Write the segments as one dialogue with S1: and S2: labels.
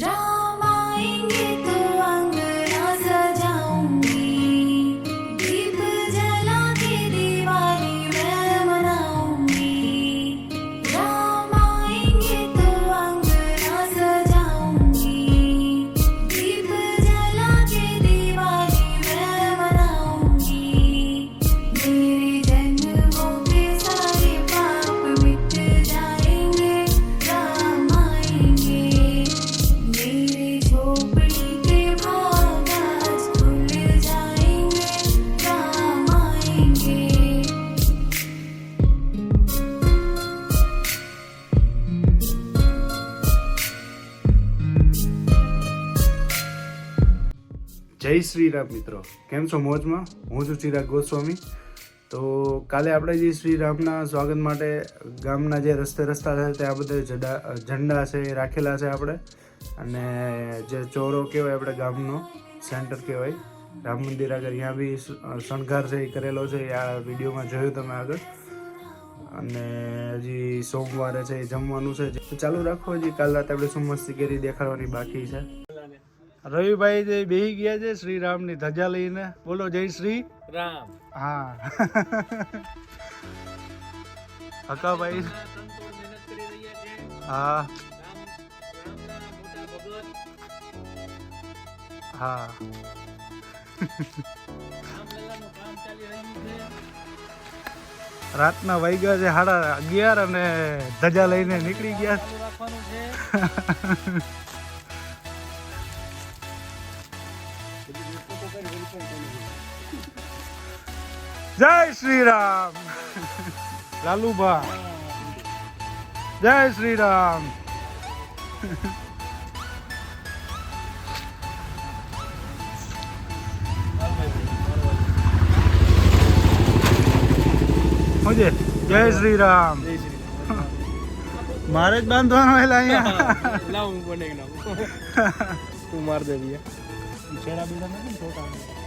S1: John. જય શ્રી મિત્રો. કેમ છો મોજમાં? હું છું ચિરાગ ગોસ્વામી. તો કાલે આપણે જે શ્રી રામના સ્વાગત માટે ગામના જે રસ્તે રસ્તા છે ત્યાં બધે ઝંડા છે એ રાખેલા છે આપણે. અને જે ચોરો કહેવાય આપણે ગામનો, સેન્ટર કહેવાય. રામ મંદિર આગળ ત્યાં બી શણગાર છે એ કરેલો છે, એ આ વિડીયોમાં જોયું તમે આગળ. અને હજી સોમવારે છે એ જમવાનું છે. ચાલુ રાખો હજી, કાલ રાતે આપણે સુમસ્તી મસ્તી કરી દેખાડવાની બાકી છે. રવિભાઈ જે બેહી ગયા છે શ્રી રામની ધજા લઈને. બોલો જય શ્રી
S2: રામ.
S1: હા. હકાભાઈ. હા. હા. રાતના વાગ્યા છે સાડા અગિયાર અને ધજા લઈને નીકળી ગયા.
S2: છે
S1: જય શ્રી રામ. લાલુભા. જય શ્રી રામ. જય શ્રી રામ. મારે જ બાંધવાનો હેલા અહીંયા.
S2: લાવ હું નાખું. તું માર દે ભૈયા. છેડા બીડા નથી છોટા?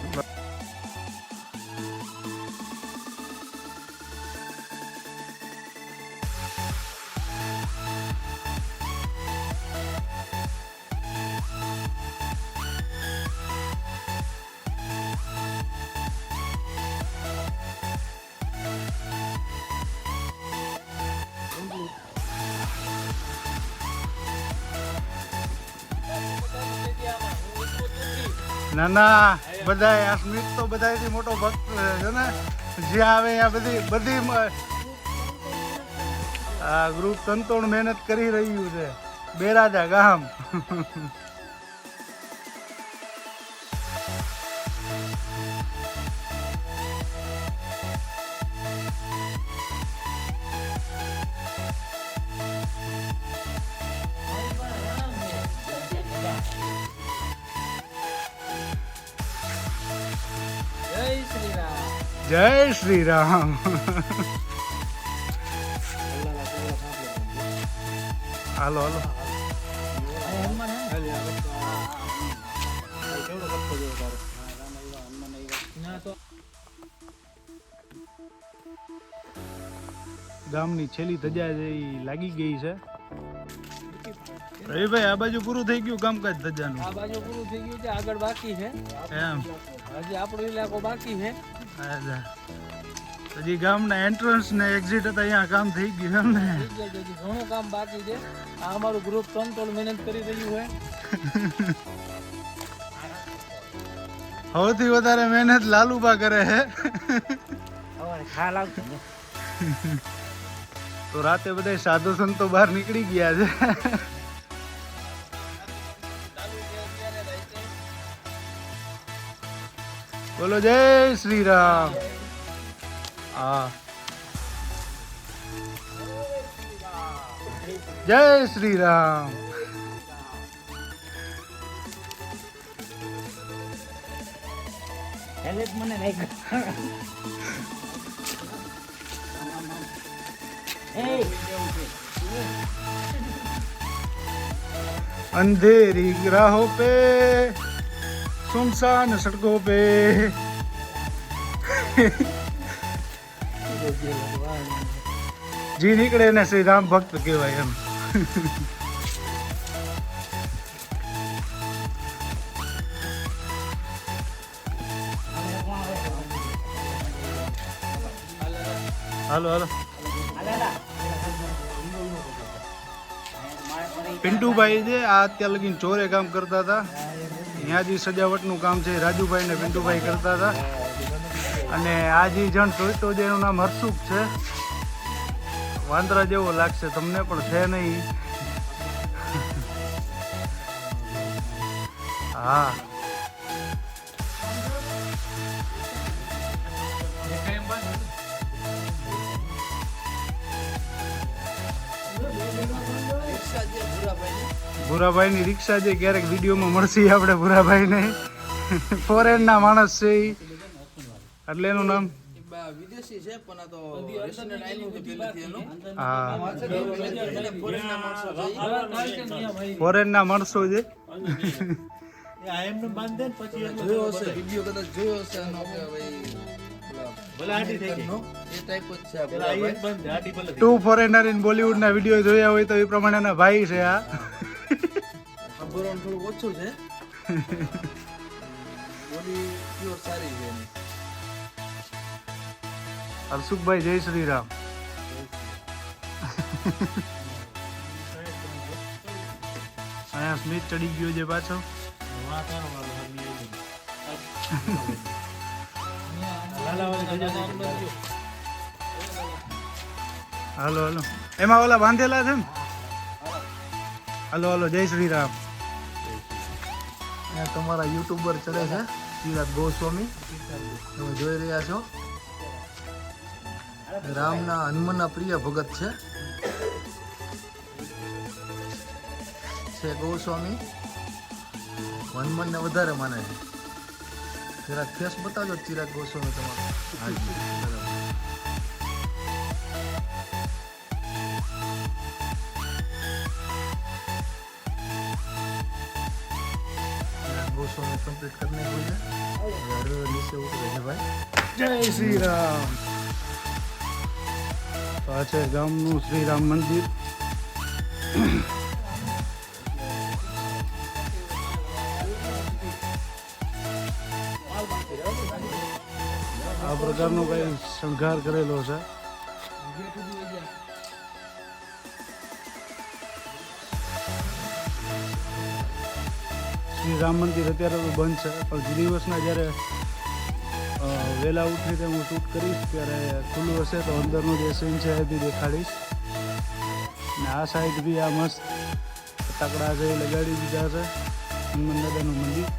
S1: ના ના બધા આ સ્મિત તો બધાથી મોટો ભક્ત છે ને? જે આવે આ બધી બધી આ ગ્રુપ સંતોણ મહેનત કરી રહ્યું છે. બેરાજા ગામ.
S2: જય શ્રી રામ
S1: હાલો હાલો. ગામની છેલ્લી ધજા જે લાગી ગઈ છે. રવિભાઈ આ બાજુ પૂરું થઈ ગયું કામકાજ ધજાનું
S2: આ બાજુ પૂરું થઈ ગયું છે આગળ બાકી છે.
S1: એમ.
S2: હજી આપણો ઇલાકો બાકી છે.
S1: હજી ગામના એન્ટ્રન્સ ને એક્ઝિટ હતા અહીંયા કામ થઈ ગયું એમ ને.
S2: ઘણું કામ બાકી છે. આ અમારું ગ્રુપ કંટ્રોલ મહેનત કરી રહ્યું હોય
S1: સૌથી વધારે મહેનત લાલુબા કરે છે તો રાતે બધા સાધુ સંતો બહાર નીકળી ગયા છે. बोलो जय श्री राम। जय श्री राम। अंधेरी ग्रहों पे સુમસાન સડકો પે જી નીકળે ને શ્રી રામ ભક્ત કહેવાય એમ. હાલો હાલો. પિન્ટુભાઈ છે, આ અત્યારે લગીને ચોરે કામ કરતા હતા. ત્યાં જે સજાવટનું કામ છે, રાજુભાઈ ને પિન્ટુભાઈ કરતા હતા. અને આ જે જણ જોઈતો છે એનું નામ હર્ષુક છે. વાંદરા જેવો લાગશે તમને, પણ છે નહીં. હા. ભૂરાભાઈની રિક્ષા જે ક્યારેક વિડીયોમાં મળશે આપણે ભૂરાભાઈને. ફોરેન ના માણસ છે એ એટલે એનું નામ?
S3: વિદેશી છે છે ફોરેનના માણસો છે.
S1: છે
S3: છે.
S1: ટુ ફોરેનર ઇન બોલિવૂડ ના વીડિયો જોયા હોય તો એ પ્રમાણેના ભાઈ છે આ.
S3: ખબર થોડું ઓછું છે. બોલી પ્યોર સારી છે
S1: હર્ષુખભાઈ જય શ્રી રામ. અહીંયા સ્મિત ચડી ગયો છે પાછો. હાલો હાલો. એમાં ઓલા બાંધેલા છે ને? હાલો હાલો જય શ્રી રામ.
S3: તમારા યુટ્યુબર ચડે છે ચિરાગ ગોસ્વામી. તમે જોઈ રહ્યા છો. રામના, હનુમાનના પ્રિય ભગત છે. છે ગોસ્વામી. હનુમાનને વધારે માને છે. જરાક ફેસ બતાવજો ચિરાગ ગોસ્વામી તમારો. હાજી તો અમે કમ્પ્લીટ કરી નાખ્યું છે. નીચે ઉતરે છે ભાઈ.
S1: જય શ્રી રામ તો આ છે ગામનું શ્રી રામ મંદિર. આ પ્રકારનો કઈ શણગાર કરેલો છે? શ્રી રામ મંદિર અત્યારે તો બંધ છે. પણ દિવસના જ્યારે વહેલા ઉઠી હું શૂટ કરીશ, ત્યારે ખુલ્લું હશે તો અંદરનું જે સીન છે એ બી દેખાડીશ. ને આ સાઈડ બી આ મસ્ત ફટાકડા છે એ લગાડી દીધા છે, હનુમાન દાદાનું મંદિર.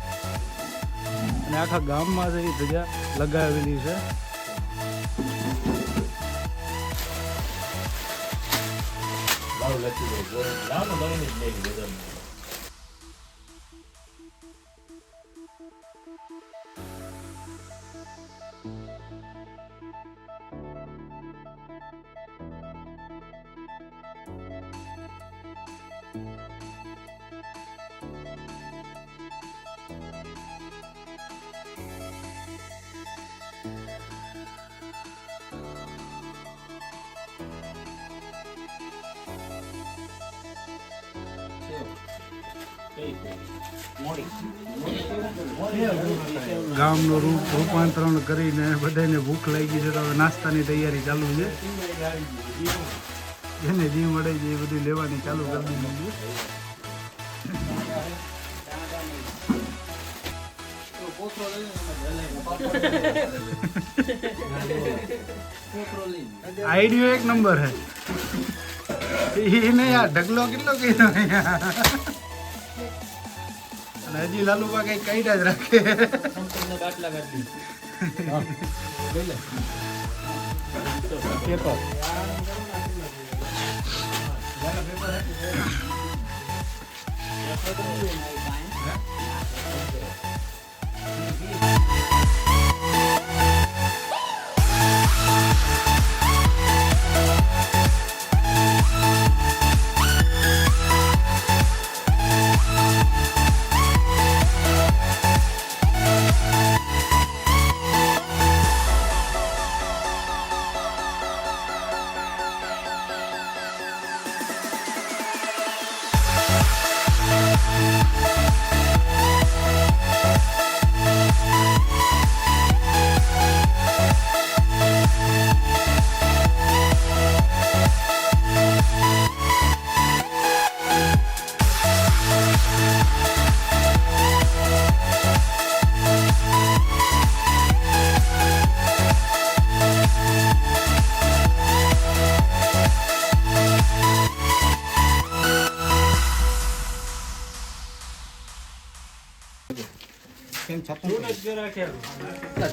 S1: અને આખા ગામમાં છે એ જગ્યા લગાવેલી છે. ગામનું રૂપ રૂપાંતરણ કરીને બધાને ભૂખ લાગી છે તો હવે નાસ્તાની તૈયારી ચાલુ છે. જેને જે મળે છે એ બધું લેવાની ચાલુ કરી દીધી આઈડિયો એક નંબર હે એને યાર ઢગલો કેટલો કીધો અહીંયા. અને હજી લાલુબા કઈ કાઢ્યા જ રાખે. બાટલા પેપર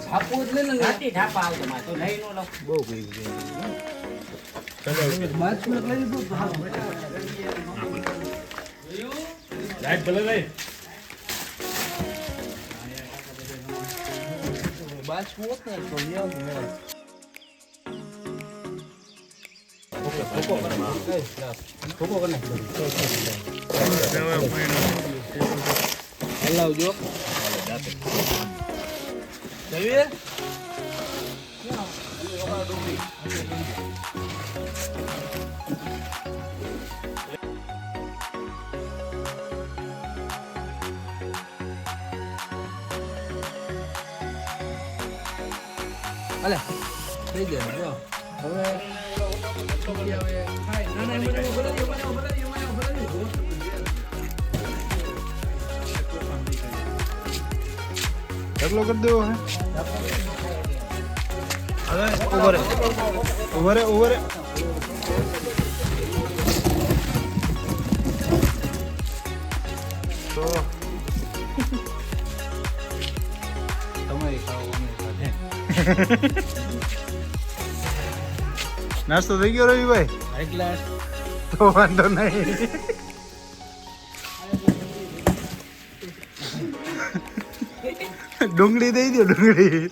S3: છાપવું જ લે ને તો હોત ને તો લઈ આવતું મેં. હલાવજો જઈએ અલે થઈ ગયા જો હવે છોકરી હવે ખાય ના ના એમાં એમાં ભરાઈ ગયો, એમાં ભરાઈ ગયો, એમાં ભરાઈ ગયો.
S1: ઢગલો કરી દેવો હે હવે ઊભો રે ઊભો રે ઊભો રે તો
S2: તમે ખાઓ અમે ખાધે
S1: નાસ્તો થઈ ગયો રવિભાઈ
S2: એક ગ્લાસ
S1: તો વાંધો નહીં ડુંગળી દઈ દો ડુંગળી.